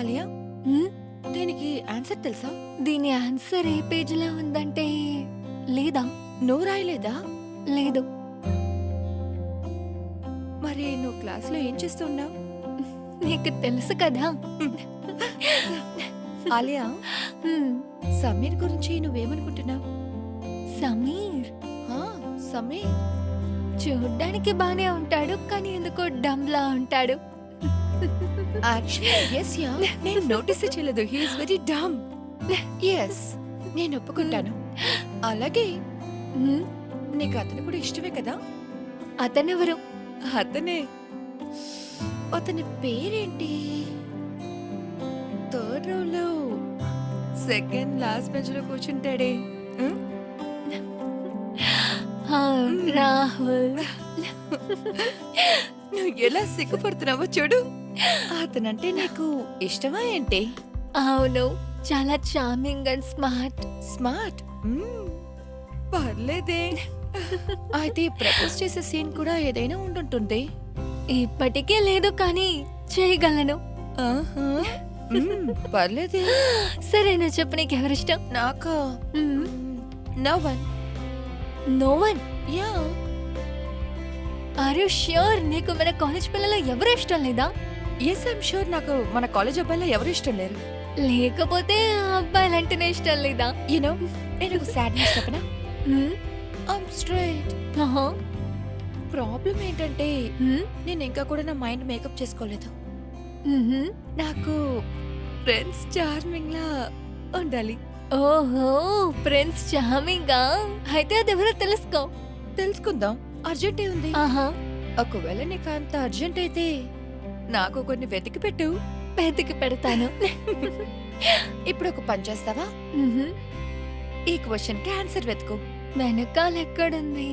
ఆలియా ఉమ్, దీనికి ఆన్సర్ తెలుసా? దీని ఆన్సర్ ఏ పేజీలో ఉందంటే లేదా? నువ్వు రాయలేదా? లేదు. మరి నువ్వు క్లాస్లో ఏం చేస్తున్నావు? నీకు తెలుసు కదా. ఆలియా ఉమ్, సమీర్ గురించి నువ్వేమనుకుంటున్నావు? సమీర్? సమీర్. చూడ్డానికి బానే ఉంటాడు కానీ ఎందుకో డమ్లా ఉంటాడు. యాక్చువల్లీ ఎస్ యా నేను నోటీస్ చేయలేదు హీఈస్ వెరీ డమ్ ఎస్ నేను ఒప్పుకుంటాను. అలాగే ఉమ్, నీకు అతను కూడా ఇష్టమే కదా? అతనెవరు? అతనే. అతని పేరేంటి? థర్డ్ రోలో సెకండ్ లాస్ట్ బెంచ్లో కూర్చుంటాడే. ఉం? ఆ, రాహుల్. నువ్వు ఎలా సిగ్గుపడుతున్నావో చూడు. అతనంటే నీకు ఇష్టమా ఏంటి? అవును చాలా చార్మింగ్ అండ్ స్మార్ట్? స్మార్ట్ పర్లేదే. అయితే ప్రపోజ్ చేసే సీన్ కూడా ఏదైనా ఉండుంటుంది. ఇప్పటికే లేదు కానీ చేయగలను. పర్లేదే. సరే నువ్వు చెప్పు నీకు? ఎవరిష్టం నాకా no one. No one? Ya. Are you sure నీకు మన కాలేజ్ పిల్లలు ఎవరు ఇష్టం లేదా? ఎస్ ఐమ్ షూర్ నాకు మన కాలేజ్ అబ్బాయిలో ఎవరు ఇష్టం లేరు. లేకపోతే అబ్బాయిలంటేనే ఇష్టం లేదా? యూనో నేను సాడ్ న్యూస్ చెప్పనా? I'm straight. ప్రాబ్లం ఏంటంటే? నేను ఇంకా కూడా నా మైండ్ మేకప్ చేసుకోలేదు. నాకు ఫ్రెండ్స్ చార్మింగ్ లా ఉండాలి. ఓహో ప్రిన్స్ చామింగా అయితే అది ఎవరో తెలుసుకో. తెలుసుకుందాం. అర్జెంట్ ఉంది? ఒకవేళ నీకు అంత అర్జెంట్ అయితే నాకు కొన్ని వెతికి పెట్టు. పెతికి పెడతాను. ఇప్పుడు ఒక పని చేస్తావా. ఈ క్వశ్చన్కి ఆన్సర్ వెతుకు. వెనకాల ఎక్కడుంది?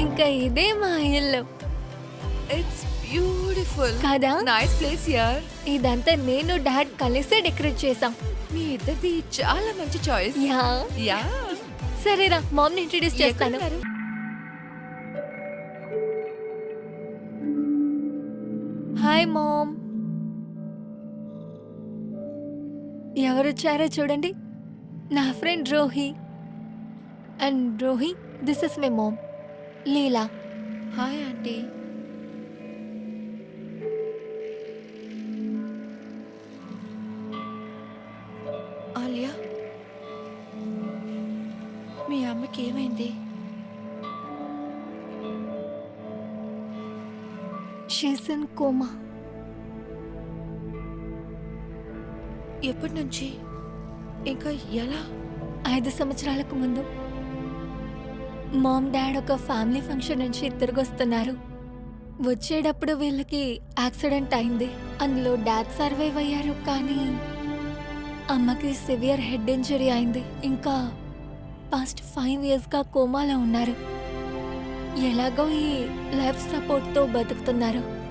ఇంకా ఇదే మా ఇల్లు. ఇట్స్ బ్యూటిఫుల్ కదా? నైస్ ప్లేస్ యార్ ఇదంతా నేను డాడ్ కలిసే డెకరేట్ చేసాం మీ ఇద్దరిది చాలా మంచి చాయిస్ యా. యా. సరేరా మామ్ ఇంట్రడ్యూస్ చేస్తాను. హాయ్ మామ్ ఎవరొచ్చారో చూడండి. నా friend Rohi. And Rohi this is my mom Leela. Hi aunty ఏమైంది షీస్ ఇన్ కోమా ఎప్పటి నుంచి? ఇంకా ఎలా? ఐదు సంవత్సరాలకు ముందు మామ్ డాడ్ ఒక ఫ్యామిలీ ఫంక్షన్ నుంచి తిరిగి వస్తున్నారు వచ్చేటప్పుడు వీళ్ళకి యాక్సిడెంట్ అయింది. అందులో డాడ్ సర్వైవ్ అయ్యారు కానీ అమ్మకి సివియర్ హెడ్ ఇంజరీ అయింది. ఇంకా పాస్ట్ ఫైవ్ ఇయర్స్గా కోమాలో ఉన్నారు. ఎలాగో ఈ లైఫ్ సపోర్ట్తో బతుకుతున్నారు.